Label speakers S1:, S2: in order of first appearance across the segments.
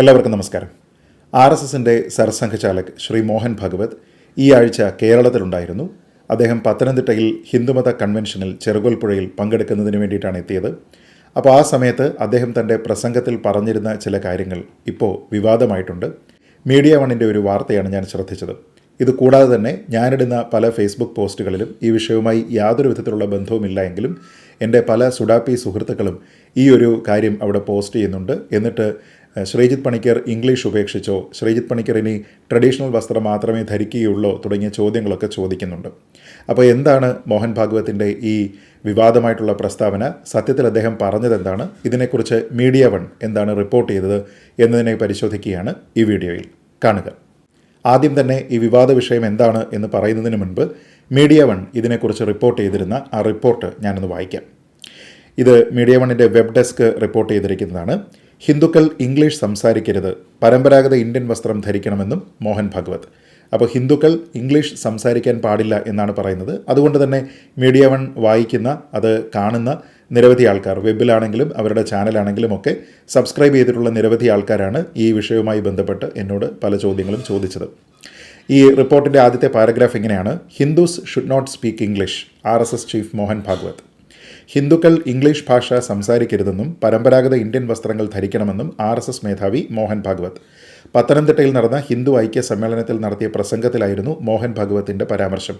S1: എല്ലാവർക്കും നമസ്കാരം. R S എസിന്റെ സർസംഘചാലക് ശ്രീ മോഹൻ ഭഗവത് ഈ ആഴ്ച കേരളത്തിലുണ്ടായിരുന്നു. അദ്ദേഹം പത്തനംതിട്ടയിൽ ഹിന്ദുമത കൺവെൻഷനിൽ ചെറുകോൽപ്പുഴയിൽ പങ്കെടുക്കുന്നതിന് വേണ്ടിയിട്ടാണ് എത്തിയത്. അപ്പോൾ ആ സമയത്ത് അദ്ദേഹം തന്റെ പ്രസംഗത്തിൽ പറഞ്ഞിരുന്ന ചില കാര്യങ്ങൾ ഇപ്പോൾ വിവാദമായിട്ടുണ്ട്. മീഡിയ വണ്ണിന്റെ ഒരു വാർത്തയാണ് ഞാൻ ശ്രദ്ധിച്ചത്. ഇത് കൂടാതെ തന്നെ ഞാനിടുന്ന പല ഫേസ്ബുക്ക് പോസ്റ്റുകളിലും ഈ വിഷയവുമായി യാതൊരു വിധത്തിലുള്ള ബന്ധവുമില്ല എങ്കിലും എന്റെ പല സുഡാപ്പി സുഹൃത്തുക്കളും ഈ ഒരു കാര്യം അവിടെ പോസ്റ്റ് ചെയ്യുന്നുണ്ട്. എന്നിട്ട് ശ്രീജിത്ത് പണിക്കർ ഇംഗ്ലീഷ് ഉപേക്ഷിച്ചോ? ശ്രീജിത്ത് പണിക്കർ ഇനി ട്രഡീഷണൽ വസ്ത്രം മാത്രമേ ധരിക്കുകയുള്ളൂ തുടങ്ങിയ ചോദ്യങ്ങളൊക്കെ ചോദിക്കുന്നുണ്ട്. അപ്പോൾ എന്താണ് മോഹൻ ഭാഗവത്തിന്റെ ഈ വിവാദമായിട്ടുള്ള പ്രസ്താവന? സത്യത്തിൽ അദ്ദേഹം പറഞ്ഞതെന്താണ്? ഇതിനെക്കുറിച്ച് മീഡിയ വൺ എന്താണ് റിപ്പോർട്ട് ചെയ്തത് എന്നതിനെ പരിശോധിക്കുകയാണ് ഈ വീഡിയോയിൽ. കാണുക. ആദ്യം തന്നെ ഈ വിവാദ വിഷയം എന്താണ് എന്ന് പറയുന്നതിന് മുൻപ് മീഡിയ വൺ ഇതിനെക്കുറിച്ച് റിപ്പോർട്ട് ചെയ്തിരുന്ന ആ റിപ്പോർട്ട് ഞാനൊന്ന് വായിക്കാം. ഇത് മീഡിയ വണ്ണിന്റെ വെബ് ഡെസ്ക് റിപ്പോർട്ട് ചെയ്തിരിക്കുന്നതാണ്. ഹിന്ദുക്കൾ ഇംഗ്ലീഷ് സംസാരിക്കരുത്. പരമ്പരാഗത ഇന്ത്യൻ വസ്ത്രം ധരിക്കണമെന്നും മോഹൻ ഭാഗവത്. അപ്പോൾ ഹിന്ദുക്കൾ ഇംഗ്ലീഷ് സംസാരിക്കാൻ പാടില്ല എന്നാണ് പറയുന്നത്. അതുകൊണ്ട് തന്നെ മീഡിയ വൺ വായിക്കുന്ന അത് കാണുന്ന നിരവധി ആൾക്കാർ വെബിലാണെങ്കിലും അവരുടെ ചാനലാണെങ്കിലും ഒക്കെ സബ്സ്ക്രൈബ് ചെയ്തിട്ടുള്ള നിരവധി ആൾക്കാരാണ് ഈ വിഷയവുമായി ബന്ധപ്പെട്ട് എന്നോട് പല ചോദ്യങ്ങളും ചോദിച്ചത്. ഈ റിപ്പോർട്ടിന്റെ ആദ്യത്തെ പാരഗ്രാഫ് ഇങ്ങനെയാണ്. Hindus should not speak English R chief Mohan Bhagwat. ഹിന്ദുക്കൾ ഇംഗ്ലീഷ് ഭാഷ സംസാരിക്കരുതെന്നും പരമ്പരാഗത ഇന്ത്യൻ വസ്ത്രങ്ങൾ ധരിക്കണമെന്നും ആർ എസ് എസ് മേധാവി മോഹൻ ഭാഗവത്. പത്തനംതിട്ടയിൽ നടന്ന ഹിന്ദു ഐക്യ സമ്മേളനത്തിൽ നടത്തിയ പ്രസംഗത്തിലായിരുന്നു മോഹൻ ഭാഗവത്തിന്റെ പരാമർശം.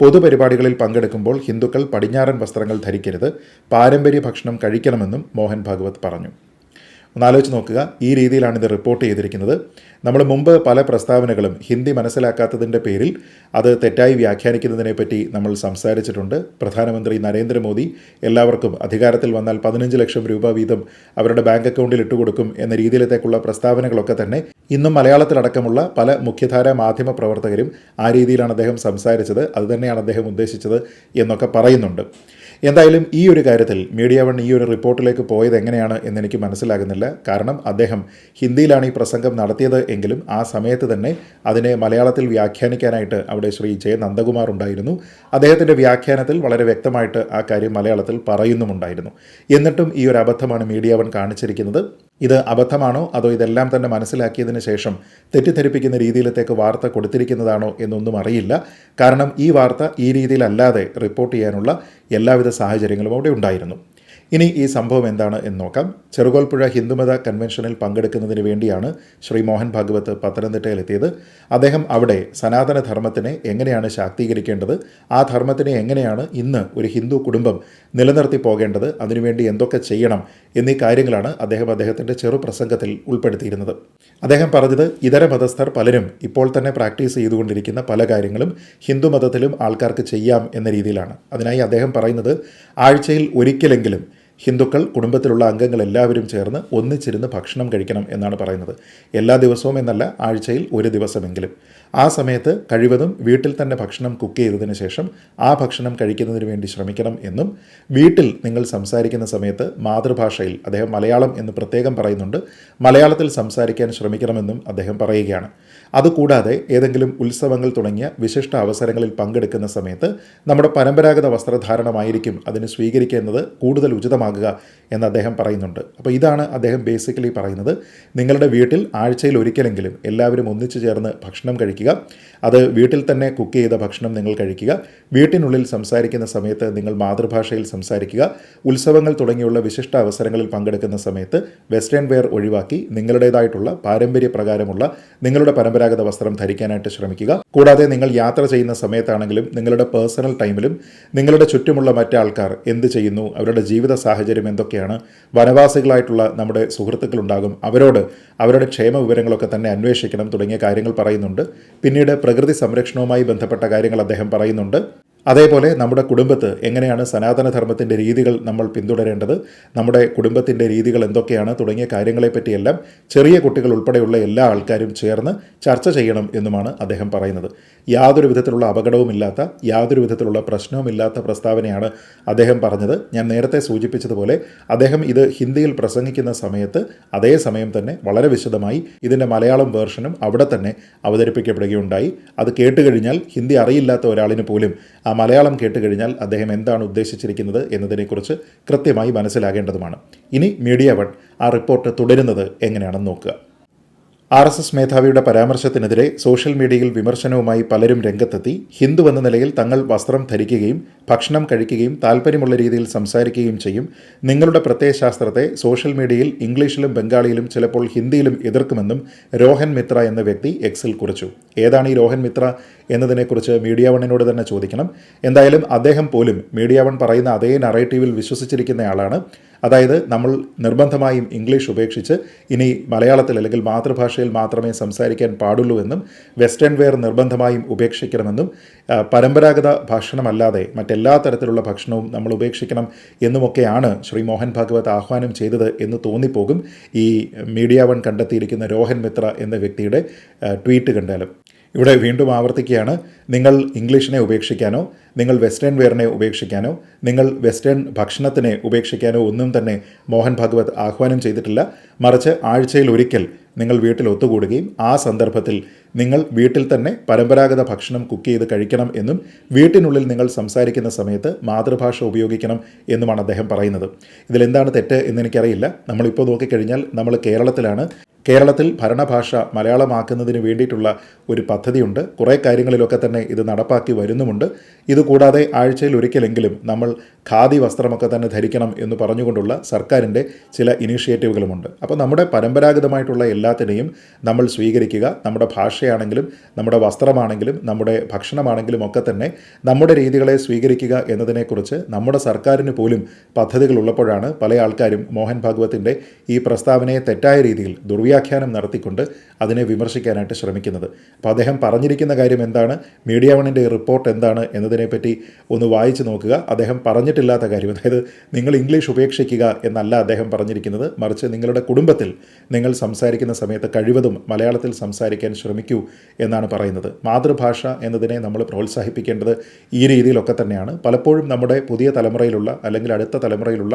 S1: പൊതുപരിപാടികളിൽ പങ്കെടുക്കുമ്പോൾ ഹിന്ദുക്കൾ പടിഞ്ഞാറൻ വസ്ത്രങ്ങൾ ധരിക്കരുത് പാരമ്പര്യ ഭക്ഷണം കഴിക്കണമെന്നും മോഹൻ ഭാഗവത് പറഞ്ഞു. ഒന്നാലോചിച്ച് നോക്കുക. ഈ രീതിയിലാണ് ഇത് റിപ്പോർട്ട് ചെയ്തിരിക്കുന്നത്. നമ്മൾ മുമ്പ് പല പ്രസ്താവനകളും ഹിന്ദി മനസ്സിലാക്കാത്തതിന്റെ പേരിൽ അത് തെറ്റായി വ്യാഖ്യാനിക്കുന്നതിനെപ്പറ്റി നമ്മൾ സംസാരിച്ചിട്ടുണ്ട്. പ്രധാനമന്ത്രി നരേന്ദ്രമോദി എല്ലാവർക്കും അധികാരത്തിൽ വന്നാൽ പതിനഞ്ച് ലക്ഷം രൂപ വീതം അവരുടെ ബാങ്ക് അക്കൗണ്ടിൽ ഇട്ടുകൊടുക്കും എന്ന രീതിയിലത്തേക്കുള്ള പ്രസ്താവനകളൊക്കെ തന്നെ ഇന്നും മലയാളത്തിലടക്കമുള്ള പല മുഖ്യധാര മാധ്യമ പ്രവർത്തകരും ആ രീതിയിലാണ് അദ്ദേഹം സംസാരിച്ചത്. അതുതന്നെയാണ് അദ്ദേഹം ഉദ്ദേശിച്ചത് എന്നൊക്കെ പറയുന്നുണ്ട്. എന്തായാലും ഈ ഒരു കാര്യത്തിൽ മീഡിയ വൺ ഈ ഒരു റിപ്പോർട്ടിലേക്ക് പോയത് എങ്ങനെയാണ് എന്നെനിക്ക് മനസ്സിലാകുന്നില്ല. കാരണം അദ്ദേഹം ഹിന്ദിയിലാണ് ഈ പ്രസംഗം നടത്തിയത് എങ്കിലും ആ സമയത്ത് തന്നെ അതിനെ മലയാളത്തിൽ വ്യാഖ്യാനിക്കാനായിട്ട് അവിടെ ശ്രീ ജെ നന്ദകുമാർ ഉണ്ടായിരുന്നു. അദ്ദേഹത്തിന്റെ വ്യാഖ്യാനത്തിൽ വളരെ വ്യക്തമായിട്ട് ആ കാര്യം മലയാളത്തിൽ പറയുന്നുമുണ്ടായിരുന്നു. എന്നിട്ടും ഈ ഒരു അബദ്ധമാണ് മീഡിയ വൺ കാണിച്ചിരിക്കുന്നത്. ഇത് അബദ്ധമാണോ? അതോ ഇതെല്ലാം തന്നെ മനസ്സിലാക്കിയതിന് ശേഷം തെറ്റിദ്ധരിപ്പിക്കുന്ന രീതിയിലത്തേക്ക് വാർത്ത കൊടുത്തിരിക്കുന്നതാണോ എന്നൊന്നും അറിയില്ല. കാരണം ഈ വാർത്ത ഈ രീതിയിലല്ലാതെ റിപ്പോർട്ട് ചെയ്യാനുള്ള എല്ലാവിധ സാഹചര്യങ്ങളും അവിടെ ഉണ്ടായിരുന്നു. ഇനി ഈ സംഭവം എന്താണ് എന്ന് നോക്കാം. ചെറുകോൽപ്പുഴ ഹിന്ദുമത കൺവെൻഷനിൽ പങ്കെടുക്കുന്നതിന് വേണ്ടിയാണ് ശ്രീ മോഹൻ ഭാഗവത് പത്തനംതിട്ടയിലെത്തിയത് അദ്ദേഹം അവിടെ സനാതന ധർമ്മത്തിനെ എങ്ങനെയാണ് ശാക്തീകരിക്കേണ്ടത് ആ ധർമ്മത്തിനെ എങ്ങനെയാണ് ഇന്ന് ഒരു ഹിന്ദു കുടുംബം നിലനിർത്തി പോകേണ്ടത് അതിനുവേണ്ടി എന്തൊക്കെ ചെയ്യണം എന്നീ കാര്യങ്ങളാണ് അദ്ദേഹം അദ്ദേഹത്തിന്റെ ചെറുപ്രസംഗത്തിൽ ഉൾപ്പെടുത്തിയിരുന്നത്. അദ്ദേഹം പറഞ്ഞത് ഇതര മതസ്ഥർ പലരും ഇപ്പോൾ തന്നെ പ്രാക്ടീസ് ചെയ്തുകൊണ്ടിരിക്കുന്ന പല കാര്യങ്ങളും ഹിന്ദു മതത്തിലും ആൾക്കാർക്ക് ചെയ്യാം എന്ന രീതിയിലാണ്. അതിനായി അദ്ദേഹം പറയുന്നത് ആഴ്ചയിൽ ഒരിക്കലെങ്കിലും ഹിന്ദുക്കൾ കുടുംബത്തിലുള്ള അംഗങ്ങൾ എല്ലാവരും ചേർന്ന് ഒന്നിച്ചിരുന്ന് ഭക്ഷണം കഴിക്കണം എന്നാണ് പറയുന്നത്. എല്ലാ ദിവസവും എന്നല്ല ആഴ്ചയിൽ ഒരു ദിവസമെങ്കിലും. ആ സമയത്ത് കഴിവതും വീട്ടിൽ തന്നെ ഭക്ഷണം കുക്ക് ചെയ്തതിന് ശേഷം ആ ഭക്ഷണം കഴിക്കുന്നതിന് വേണ്ടി ശ്രമിക്കണം എന്നും വീട്ടിൽ നിങ്ങൾ സംസാരിക്കുന്ന സമയത്ത് മാതൃഭാഷയിൽ അദ്ദേഹം മലയാളം എന്ന് പ്രത്യേകം പറയുന്നുണ്ട് മലയാളത്തിൽ സംസാരിക്കാൻ ശ്രമിക്കണമെന്നും അദ്ദേഹം പറയുകയാണ്. അതുകൂടാതെ ഏതെങ്കിലും ഉത്സവങ്ങൾ തുടങ്ങിയ വിശിഷ്ട അവസരങ്ങളിൽ പങ്കെടുക്കുന്ന സമയത്ത് നമ്മുടെ പരമ്പരാഗത വസ്ത്രധാരണമായിരിക്കും അതിന് സ്വീകരിക്കുന്നത് കൂടുതൽ ഉചിതമാകുക എന്ന് അദ്ദേഹം പറയുന്നുണ്ട്. അപ്പോൾ ഇതാണ് അദ്ദേഹം ബേസിക്കലി പറയുന്നത്. നിങ്ങളുടെ വീട്ടിൽ ആഴ്ചയിൽ ഒരിക്കലെങ്കിലും എല്ലാവരും ഒന്നിച്ചു ചേർന്ന് ഭക്ഷണം കഴിക്കുക. അത് വീട്ടിൽ തന്നെ കുക്ക് ചെയ്ത ഭക്ഷണം നിങ്ങൾ കഴിക്കുക. വീട്ടിനുള്ളിൽ സംസാരിക്കുന്ന സമയത്ത് നിങ്ങൾ മാതൃഭാഷയിൽ സംസാരിക്കുക. ഉത്സവങ്ങൾ തുടങ്ങിയുള്ള വിശിഷ്ട അവസരങ്ങളിൽ പങ്കെടുക്കുന്ന സമയത്ത് വെസ്റ്റേൺ വെയർ ഒഴിവാക്കി നിങ്ങളുടേതായിട്ടുള്ള പാരമ്പര്യ പ്രകാരമുള്ള നിങ്ങളുടെ പരമ്പരാഗത വസ്ത്രം ധരിക്കാനായിട്ട് ശ്രമിക്കുക. കൂടാതെ നിങ്ങൾ യാത്ര ചെയ്യുന്ന സമയത്താണെങ്കിലും നിങ്ങളുടെ പേഴ്സണൽ ടൈമിലും നിങ്ങളുടെ ചുറ്റുമുള്ള മറ്റാൾക്കാർ എന്ത് ചെയ്യുന്നു? അവരുടെ ജീവിത സാഹചര്യം എന്തൊക്കെയാണ്? വനവാസികളായിട്ടുള്ള നമ്മുടെ സുഹൃത്തുക്കളുണ്ടാകും. അവരോട് അവരുടെ ക്ഷേമ വിവരങ്ങളൊക്കെ തന്നെ അന്വേഷിക്കണം തുടങ്ങിയ കാര്യങ്ങൾ പറയുന്നുണ്ട്. പിന്നീട് പ്രകൃതി സംരക്ഷണവുമായി ബന്ധപ്പെട്ട കാര്യങ്ങൾ അദ്ദേഹം പറയുന്നുണ്ട്. അതേപോലെ നമ്മുടെ കുടുംബത്ത് എങ്ങനെയാണ് സനാതനധർമ്മത്തിന്റെ രീതികൾ നമ്മൾ പിന്തുടരേണ്ടത് നമ്മുടെ കുടുംബത്തിന്റെ രീതികൾ എന്തൊക്കെയാണ് തുടങ്ങിയ കാര്യങ്ങളെപ്പറ്റിയെല്ലാം ചെറിയ കുട്ടികൾ ഉൾപ്പെടെയുള്ള എല്ലാ ആൾക്കാരും ചേർന്ന് ചർച്ച ചെയ്യണം എന്നുമാണ് അദ്ദേഹം പറയുന്നത്. യാതൊരു വിധത്തിലുള്ള അപകടവുമില്ലാത്ത യാതൊരു വിധത്തിലുള്ള പ്രശ്നവുമില്ലാത്ത പ്രസ്താവനയാണ് അദ്ദേഹം പറഞ്ഞത്. ഞാൻ നേരത്തെ സൂചിപ്പിച്ചതുപോലെ അദ്ദേഹം ഇത് ഹിന്ദിയിൽ പ്രസംഗിക്കുന്ന സമയത്ത് അതേ സമയം തന്നെ വളരെ വിശദമായി ഇതിന്റെ മലയാളം വേർഷനും അവിടെ തന്നെ അവതരിപ്പിക്കപ്പെടുകയുണ്ടായി. അത് കേട്ടുകഴിഞ്ഞാൽ ഹിന്ദി അറിയില്ലാത്ത ഒരാളിന് പോലും ആ മലയാളം കേട്ട് കഴിഞ്ഞാൽ അദ്ദേഹം എന്താണ് ഉദ്ദേശിച്ചിരിക്കുന്നത് എന്നതിനെക്കുറിച്ച് കൃത്യമായി മനസ്സിലാകേണ്ടതുമാണ്. ഇനി മീഡിയ വൺ ആ റിപ്പോർട്ട് തുടരുന്നത് എങ്ങനെയാണെന്ന് നോക്കുക. ആർ എസ് എസ് മേധാവിയുടെ പരാമർശത്തിനെതിരെ സോഷ്യൽ മീഡിയയിൽ വിമർശനവുമായി പലരും രംഗത്തെത്തി. ഹിന്ദു എന്ന നിലയിൽ തങ്ങൾ വസ്ത്രം ധരിക്കുകയും ഭക്ഷണം കഴിക്കുകയും താൽപ്പര്യമുള്ള രീതിയിൽ സംസാരിക്കുകയും ചെയ്യും. നിങ്ങളുടെ പ്രത്യയശാസ്ത്രത്തെ സോഷ്യൽ മീഡിയയിൽ ഇംഗ്ലീഷിലും ബംഗാളിയിലും ചിലപ്പോൾ ഹിന്ദിയിലും എതിർക്കുമെന്നും രോഹൻ മിത്ര എന്ന വ്യക്തി എക്സിൽ കുറിച്ചു. ഏതാണ് ഈ രോഹൻ മിത്ര എന്നതിനെക്കുറിച്ച് മീഡിയ വണ്ണിനോട് തന്നെ ചോദിക്കണം. എന്തായാലും അദ്ദേഹം പോലും മീഡിയ വൺ പറയുന്ന അതേ നറേറ്റീവിൽ വിശ്വസിച്ചിരിക്കുന്നയാളാണ്. അതായത് നമ്മൾ നിർബന്ധമായും ഇംഗ്ലീഷ് ഉപേക്ഷിച്ച് ഇനി മലയാളത്തിൽ അല്ലെങ്കിൽ മാതൃഭാഷയിൽ മാത്രമേ സംസാരിക്കാൻ പാടുള്ളൂ എന്നും വെസ്റ്റേൺ വെയർ നിർബന്ധമായും ഉപേക്ഷിക്കണമെന്നും പരമ്പരാഗത ഭക്ഷണമല്ലാതെ മറ്റെല്ലാ തരത്തിലുള്ള ഭക്ഷണവും നമ്മൾ ഉപേക്ഷിക്കണം എന്നുമൊക്കെയാണ് ശ്രീ മോഹൻ ഭാഗവത് ആഹ്വാനം ചെയ്തത് എന്ന് തോന്നിപ്പോകും ഈ മീഡിയ വൺ കണ്ടെത്തിയിരിക്കുന്ന രോഹൻ മിത്ര എന്ന വ്യക്തിയുടെ ട്വീറ്റ് കണ്ടാലും. ഇവിടെ വീണ്ടും ആവർത്തിക്കുകയാണ്. നിങ്ങൾ ഇംഗ്ലീഷിനെ ഉപേക്ഷിക്കാനോ നിങ്ങൾ വെസ്റ്റേൺ വെയറിനെ ഉപേക്ഷിക്കാനോ നിങ്ങൾ വെസ്റ്റേൺ ഭക്ഷണത്തിനെ ഉപേക്ഷിക്കാനോ ഒന്നും തന്നെ മോഹൻ ഭാഗവത് ആഹ്വാനം ചെയ്തിട്ടില്ല. മറിച്ച് ആഴ്ചയിൽ ഒരിക്കൽ നിങ്ങൾ വീട്ടിൽ ഒത്തുകൂടുകയും ആ സന്ദർഭത്തിൽ നിങ്ങൾ വീട്ടിൽ തന്നെ പരമ്പരാഗത ഭക്ഷണം കുക്ക് ചെയ്ത് കഴിക്കണം എന്നും വീട്ടിനുള്ളിൽ നിങ്ങൾ സംസാരിക്കുന്ന സമയത്ത് മാതൃഭാഷ ഉപയോഗിക്കണം എന്നുമാണ് അദ്ദേഹം പറയുന്നത്. ഇതിലെന്താണ് തെറ്റ് എന്നെനിക്കറിയില്ല നമ്മളിപ്പോൾ നോക്കിക്കഴിഞ്ഞാൽ നമ്മൾ കേരളത്തിലാണ്. കേരളത്തിൽ ഭരണഭാഷ മലയാളമാക്കുന്നതിന് വേണ്ടിയിട്ടുള്ള ഒരു പദ്ധതിയുണ്ട്. കുറേ കാര്യങ്ങളിലൊക്കെ തന്നെ ഇത് നടപ്പാക്കി വരുന്നുമുണ്ട്. ഇതുകൂടാതെ ആഴ്ചയിൽ ഒരിക്കലെങ്കിലും നമ്മൾ ഖാദി വസ്ത്രമൊക്കെ തന്നെ ധരിക്കണം എന്ന് പറഞ്ഞുകൊണ്ടുള്ള സർക്കാരിന്റെ ചില ഇനീഷ്യേറ്റീവുകളുമുണ്ട്. അപ്പോൾ നമ്മുടെ പരമ്പരാഗതമായിട്ടുള്ള എല്ലാത്തിനെയും നമ്മൾ സ്വീകരിക്കുക നമ്മുടെ ഭാഷയാണെങ്കിലും നമ്മുടെ വസ്ത്രമാണെങ്കിലും നമ്മുടെ ഭക്ഷണമാണെങ്കിലും ഒക്കെ തന്നെ നമ്മുടെ രീതികളെ സ്വീകരിക്കുക എന്നതിനെക്കുറിച്ച് നമ്മുടെ സർക്കാരിന് പോലും പദ്ധതികൾ ഉള്ളപ്പോഴാണ് പല ആൾക്കാരും മോഹൻ ഭാഗവത്തിന്റെ ഈ പ്രസ്താവനയെ തെറ്റായ രീതിയിൽ ദുർവ്യാഖ്യാനം നടത്തിക്കൊണ്ട് അതിനെ വിമർശിക്കാനായിട്ട് ശ്രമിക്കുന്നത്. അപ്പോൾ അദ്ദേഹം പറഞ്ഞിരിക്കുന്ന കാര്യം എന്താണ്? മീഡിയ വണിന്റെ റിപ്പോർട്ട് എന്താണ് എന്നതിനെപ്പറ്റി ഒന്ന് വായിച്ചു നോക്കുക. അദ്ദേഹം പറഞ്ഞിട്ടില്ലാത്ത കാര്യം. അതായത് നിങ്ങൾ ഇംഗ്ലീഷ് ഉപേക്ഷിക്കുക എന്നല്ല അദ്ദേഹം പറഞ്ഞിരിക്കുന്നത്. മറിച്ച് നിങ്ങളുടെ കുടുംബത്തിൽ നിങ്ങൾ സംസാരിക്കുന്ന സമയത്ത് കഴിവതും മലയാളത്തിൽ സംസാരിക്കാൻ ശ്രമിക്കൂ എന്നാണ് പറയുന്നത്. മാതൃഭാഷ എന്നതിനെ നമ്മൾ പ്രോത്സാഹിപ്പിക്കേണ്ടത് ഈ രീതിയിലൊക്കെ തന്നെയാണ്. പലപ്പോഴും നമ്മുടെ പുതിയ തലമുറയിലുള്ള അല്ലെങ്കിൽ അടുത്ത തലമുറയിലുള്ള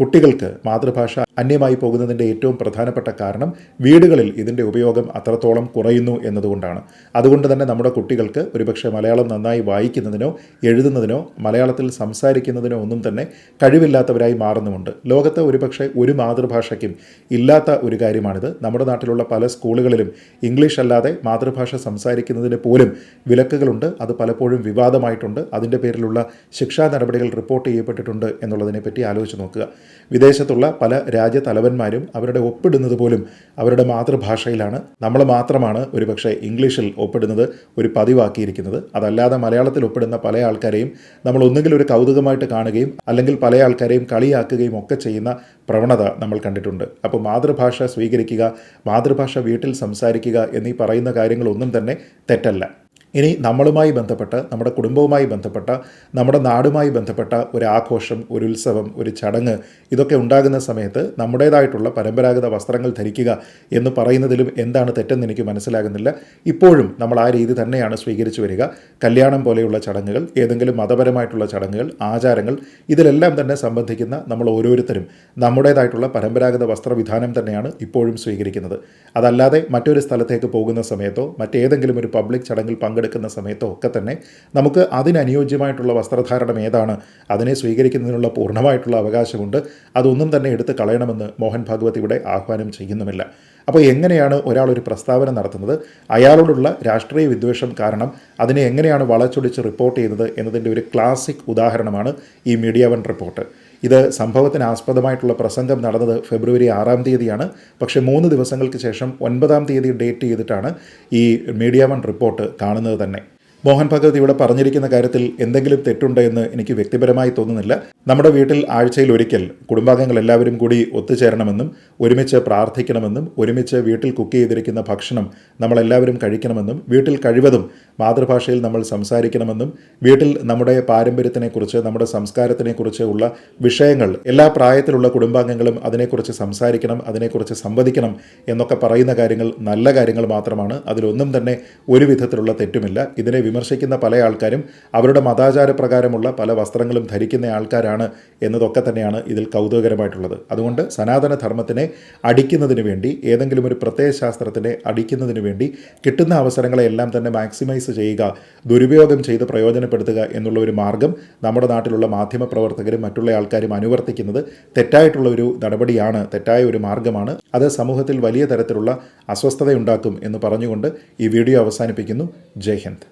S1: കുട്ടികൾക്ക് മാതൃഭാഷ അന്യമായി പോകുന്നതിന്റെ ഏറ്റവും പ്രധാനപ്പെട്ട കാരണം വീടുകളിൽ ഇതിന്റെ ഉപയോഗം അത്രത്തോളം കുറയുന്നു എന്നതുകൊണ്ടാണ്. അതുകൊണ്ട് തന്നെ നമ്മുടെ കുട്ടികൾക്ക് ഒരുപക്ഷെ മലയാളം നന്നായി വായിക്കുന്നതിനോ എഴുതുന്നതിനോ മലയാളത്തിൽ സംസാരിക്കുന്നതിനോ ഒന്നും തന്നെ കഴിവില്ലാത്തവരായി മാറുന്നുമുണ്ട്. ലോകത്ത് ഒരുപക്ഷെ ഒരു മാതൃഭാഷയ്ക്കും ഇല്ലാത്ത ഒരു കാര്യമാണിത്. നമ്മുടെ നാട്ടിലുള്ള പല സ്കൂളുകളിലും ഇംഗ്ലീഷ് അല്ലാതെ മാതൃഭാഷ സംസാരിക്കുന്നതിന് പോലും വിലക്കുകളുണ്ട്. അത് പലപ്പോഴും വിവാദമായിട്ടുണ്ട്. അതിന്റെ പേരിലുള്ള ശിക്ഷാ നടപടികൾ റിപ്പോർട്ട് ചെയ്യപ്പെട്ടിട്ടുണ്ട് എന്നുള്ളതിനെപ്പറ്റി ആലോചിച്ച് നോക്കുക. വിദേശത്തുള്ള പല രാജ്യ തലവന്മാരും അവരുടെ ഒപ്പിടുന്നത് പോലും അവരുടെ മാതൃഭാഷയിലാണ്. നമ്മൾ മാത്രമാണ് ഒരുപക്ഷെ ഇംഗ്ലീഷിൽ ഒപ്പിടുന്നത് ഒരു പതിവാക്കിയിരിക്കുന്നത്. അതല്ലാതെ മലയാളത്തിൽ ഒപ്പിടുന്ന പല ആൾക്കാരെയും നമ്മൾ ഒന്നുകിൽ ഒരു കൗതുകമായിട്ട് കാണുകയും അല്ലെങ്കിൽ പല ആൾക്കാരെയും കളിയാക്കുകയും ഒക്കെ ചെയ്യുന്ന പ്രവണത നമ്മൾ കണ്ടിട്ടുണ്ട്. അപ്പോൾ മാതൃഭാഷ സ്വീകരിക്കുക മാതൃഭാഷ വീട്ടിൽ സംസാരിക്കുക എന്നീ പറയുന്ന കാര്യങ്ങളൊന്നും തന്നെ തെറ്റല്ല. ഇനി നമ്മളുമായി ബന്ധപ്പെട്ട് നമ്മുടെ കുടുംബവുമായി ബന്ധപ്പെട്ട നമ്മുടെ നാടുമായി ബന്ധപ്പെട്ട ഒരു ആഘോഷം ഒരു ഉത്സവം ഒരു ചടങ്ങ് ഇതൊക്കെ ഉണ്ടാകുന്ന സമയത്ത് നമ്മുടേതായിട്ടുള്ള പരമ്പരാഗത വസ്ത്രങ്ങൾ ധരിക്കുക എന്ന് പറയുന്നതിലും എന്താണ് തെറ്റെന്ന് എനിക്ക് മനസ്സിലാകുന്നില്ല. ഇപ്പോഴും നമ്മൾ ആ രീതി തന്നെയാണ് സ്വീകരിച്ചു വരിക. കല്യാണം പോലെയുള്ള ചടങ്ങുകൾ ഏതെങ്കിലും മതപരമായിട്ടുള്ള ചടങ്ങുകൾ ആചാരങ്ങൾ ഇതിലെല്ലാം തന്നെ സംബന്ധിക്കുന്ന നമ്മൾ ഓരോരുത്തരും നമ്മുടേതായിട്ടുള്ള പരമ്പരാഗത വസ്ത്രവിധാനം തന്നെയാണ് ഇപ്പോഴും സ്വീകരിക്കുന്നത്. അതല്ലാതെ മറ്റൊരു സ്ഥലത്തേക്ക് പോകുന്ന സമയത്തോ മറ്റേതെങ്കിലും ഒരു പബ്ലിക് ചടങ്ങിൽ പങ്കെടുക്കുന്ന സമയത്തോ ഒക്കെ തന്നെ നമുക്ക് അതിനനുയോജ്യമായിട്ടുള്ള വസ്ത്രധാരണം ഏതാണ്? അതിനെ സ്വീകരിക്കുന്നതിനുള്ള പൂർണമായിട്ടുള്ള അവകാശമുണ്ട്. അതൊന്നും തന്നെ എടുത്ത് കളയണമെന്ന് മോഹൻ ഭാഗവത് ഇവിടെ ആഹ്വാനം ചെയ്യുന്നുമില്ല. അപ്പോൾ എങ്ങനെയാണ് ഒരാൾ ഒരു പ്രസ്താവന നടത്തുന്നത്? അയാളോടുള്ള രാഷ്ട്രീയ വിദ്വേഷം കാരണം അതിനെ എങ്ങനെയാണ് വളച്ചൊടിച്ച് റിപ്പോർട്ട് ചെയ്യുന്നത് എന്നതിന്റെ ഒരു ക്ലാസിക് ഉദാഹരണമാണ് ഈ മീഡിയ വൺ റിപ്പോർട്ട്. ഇത് സംഭവത്തിന് ആസ്പദമായിട്ടുള്ള പ്രസംഗം നടന്നത് ഫെബ്രുവരി ആറാം തീയതിയാണ്. പക്ഷേ മൂന്ന് ദിവസങ്ങൾക്ക് ശേഷം ഒൻപതാം തീയതി ഡേറ്റ് ചെയ്തിട്ടാണ് ഈ മീഡിയ വൺ റിപ്പോർട്ട് കാണുന്നത് തന്നെ. മോഹൻ ഭഗവത് ഇവിടെ പറഞ്ഞിരിക്കുന്ന കാര്യത്തിൽ എന്തെങ്കിലും തെറ്റുണ്ട് എന്ന് എനിക്ക് വ്യക്തിപരമായി തോന്നുന്നില്ല. നമ്മുടെ വീട്ടിൽ ആഴ്ചയിൽ ഒരിക്കൽ കുടുംബാംഗങ്ങൾ എല്ലാവരും കൂടി ഒത്തുചേരണമെന്നും ഒരുമിച്ച് പ്രാർത്ഥിക്കണമെന്നും ഒരുമിച്ച് വീട്ടിൽ കുക്ക് ചെയ്തിരിക്കുന്ന ഭക്ഷണം നമ്മളെല്ലാവരും കഴിക്കണമെന്നും വീട്ടിൽ കഴിവതും മാതൃഭാഷയിൽ നമ്മൾ സംസാരിക്കണമെന്നും വീട്ടിൽ നമ്മുടെ പാരമ്പര്യത്തിനെക്കുറിച്ച് നമ്മുടെ സംസ്കാരത്തിനെക്കുറിച്ച് ഉള്ള വിഷയങ്ങൾ എല്ലാ പ്രായത്തിലുള്ള കുടുംബാംഗങ്ങളും അതിനെക്കുറിച്ച് സംസാരിക്കണം അതിനെക്കുറിച്ച് സംവദിക്കണം എന്നൊക്കെ പറയുന്ന കാര്യങ്ങൾ നല്ല കാര്യങ്ങൾ മാത്രമാണ്. അതിലൊന്നും തന്നെ ഒരു വിധത്തിലുള്ള തെറ്റുമില്ല. ഇതിനെ വിമർശിക്കുന്ന പല ആൾക്കാരും അവരുടെ മതാചാരപ്രകാരമുള്ള പല വസ്ത്രങ്ങളും ധരിക്കുന്ന ആൾക്കാരാണ് എന്നതൊക്കെ തന്നെയാണ് ഇതിൽ കൗതുകകരമായിട്ടുള്ളത്. അതുകൊണ്ട് സനാതന ധർമ്മത്തിനെ അടിക്കുന്നതിന് വേണ്ടി ഏതെങ്കിലും ഒരു പ്രത്യയ ശാസ്ത്രത്തിനെ അടിക്കുന്നതിന് വേണ്ടി കിട്ടുന്ന അവസരങ്ങളെല്ലാം തന്നെ മാക്സിമൈസ് ചെയ്യുക ദുരുപയോഗം ചെയ്ത് പ്രയോജനപ്പെടുത്തുക എന്നുള്ള ഒരു മാർഗം നമ്മുടെ നാട്ടിലുള്ള മാധ്യമപ്രവർത്തകരും മറ്റുള്ള ആൾക്കാരും അനുവർത്തിക്കുന്നത് തെറ്റായിട്ടുള്ള ഒരു നടപടിയാണ് തെറ്റായ ഒരു മാർഗമാണ്. അത് സമൂഹത്തിൽ വലിയ തരത്തിലുള്ള അസ്വസ്ഥതയുണ്ടാക്കും എന്ന് പറഞ്ഞുകൊണ്ട് ഈ വീഡിയോ അവസാനിപ്പിക്കുന്നു. ജയ് ഹിന്ദ്.